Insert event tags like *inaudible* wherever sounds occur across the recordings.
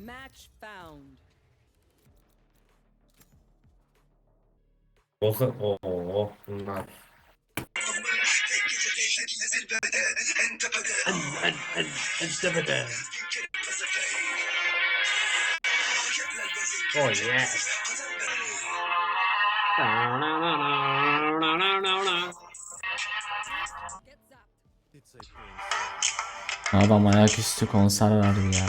Match found. O Oo bunlar. Oh up. Adam ayaküstü konser verdi ya.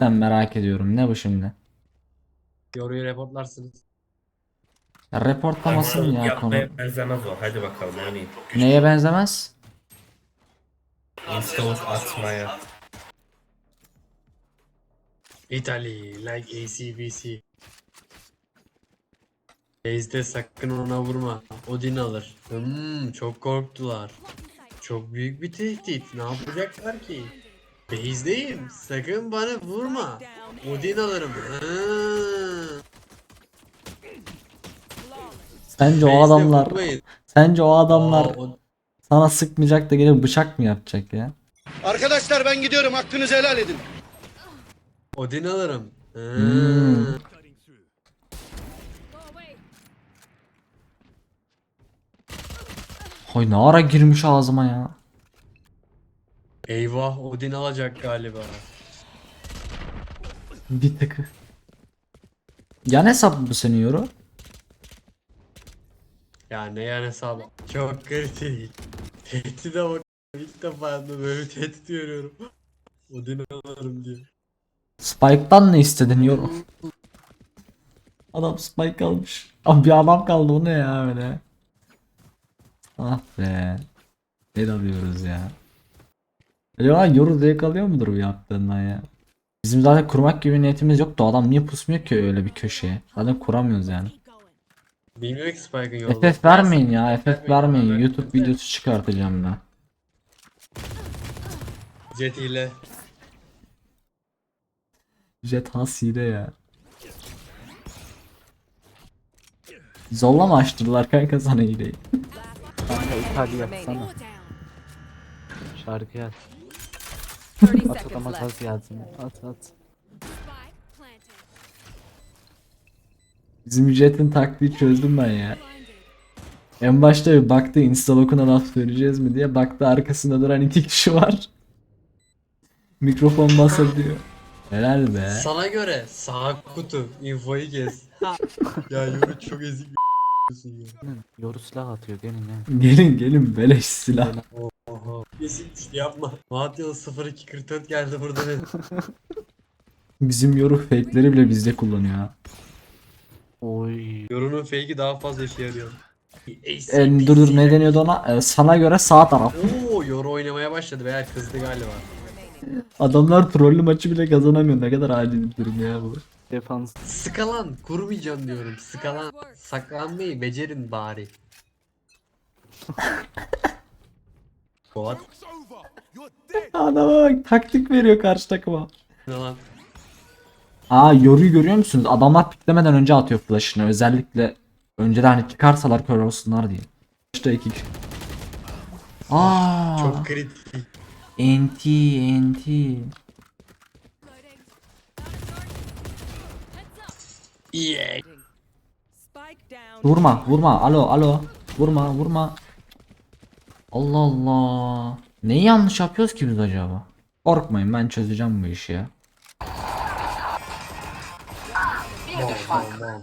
Ben merak ediyorum ne bu şimdi? Yoruyu reportlarsınız. Ya reportlamasın ya konu. Yapmaya benzemez o. Hadi bakalım oynayın. Neye benzemez? Instalock atmaya. Italy like ACBC. Base'de sakın ona vurma. Odin alır. Hmm, çok korktular. Çok büyük bir tehdit. Ne yapacaklar ki? Base'deyim. Sakın bana vurma. Odin alırım. Sence o Base'de adamlar, vurmayın. sence o adamlar Aa, o- sana sıkmayacak da gelip bıçak mı yapacak ya? Arkadaşlar ben gidiyorum hakkınızı helal edin. Odin alırım. Hmm. Hmm. Hoy ne ara girmiş ağzıma ya. Eyvah Odin alacak galiba. Bir tıkı. Yan hesap mı bu senin yoru? Ya ne yani hesabı? Çok kritik. Tehdide bak. İlk defa hayatımda böyle bir tehdit görüyorum. Odin alırım diye. Spike'dan ne istedin yoru? Adam Spike almış. Abi bir adam kaldı o ne ya öyle? Ah be. Ne alıyoruz ya? Acaba yoru zevk alıyor mudur bu yaptığından ya? Bizim zaten kurmak gibi niyetimiz yoktu. Adam niye pusmuyor ki öyle bir köşeye? Zaten kuramıyoruz yani. Bilmiyorum ki Spike'ın yolu. FF vermeyin ya. FF vermeyin. YouTube videosu çıkartacağım ben. Jet ile. Jet has hile ya. Zorla mı açtırdılar kanka sana hileyi? Kanka İtalya yapsana. Şarkı yaz. 30 At adama saz yazsın. At at. Bizim Jet'in taktiği çözdüm ben ya. En başta bir baktı instalokuna laf söyleyeceğiz mi diye baktı arkasında duran iki kişi var. Mikrofon basar diyor. Helal be. Sana göre sağ kutu. Infoyu kes. *laughs* ya yürü çok ezik bir *laughs* ya. Yoru silah atıyor gelin ya. Gelin gelin beleş silah. Bir şey yapma. Mahatyalı 0244 geldi burada dedi. *laughs* Bizim yoru fake'leri bile bizde kullanıyor ha. Oy. Yorunun fake'i daha fazla işe yarıyor. En dur dur ne deniyordu ona? Ee, sana göre sağ taraf. Oo yoru oynamaya başladı veya kızdı galiba. Adamlar trollü maçı bile kazanamıyor. Ne kadar acil bir durum ya bu. Defans. Sıkalan kurmayacağım diyorum. Sıkalan saklanmayı becerin bari. *laughs* Fuat Adama bak taktik veriyor karşı takıma. ne lan? Aa yoruyu görüyor musunuz? Adamlar piklemeden önce atıyor flash'ını. Özellikle önceden hani çıkarsalar kör olsunlar diye. İşte iki kişi. Aa, Çok kritik. enti enti. Yeah. Vurma vurma alo alo. Vurma vurma. Allah Allah. Neyi yanlış yapıyoruz ki biz acaba? Korkmayın ben çözeceğim bu işi ya. Bom, bom.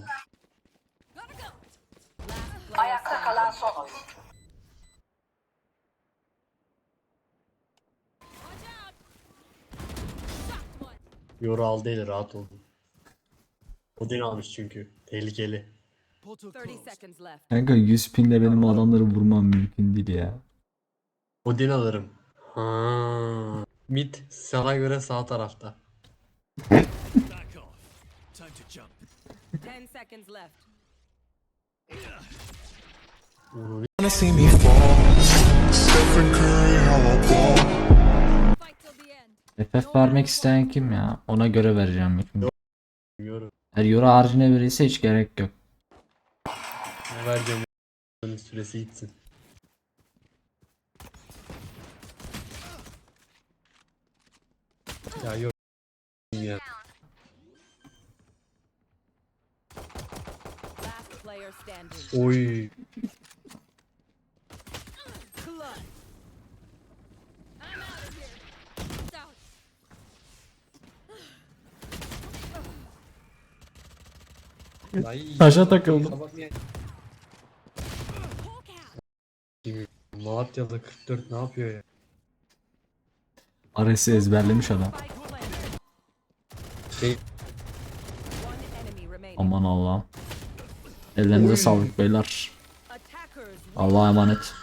Ayakta kalan son oyun. Yoru aldı eli rahat olun. Odin almış çünkü. Tehlikeli. 30 seconds left. Kanka 100 pinle benim adamları vurmam mümkün değil ya. Odin alırım. Ha. Mid sana göre sağ tarafta. 10 seconds left. Onu Fight till the end. FF vermek isteyen kim ya? Ona göre vereceğim bilmiyorum. Eğer euro haricinde verirse hiç gerek yok. Vereceğim süresi gitsin. Ya yok ya. Oy. Taşa takıldım. Malatyalı 44 ne yapıyor ya? Ares'i ezberlemiş adam. Şey. Aman Allah'ım. Ellerinize sağlık beyler. Allah'a emanet.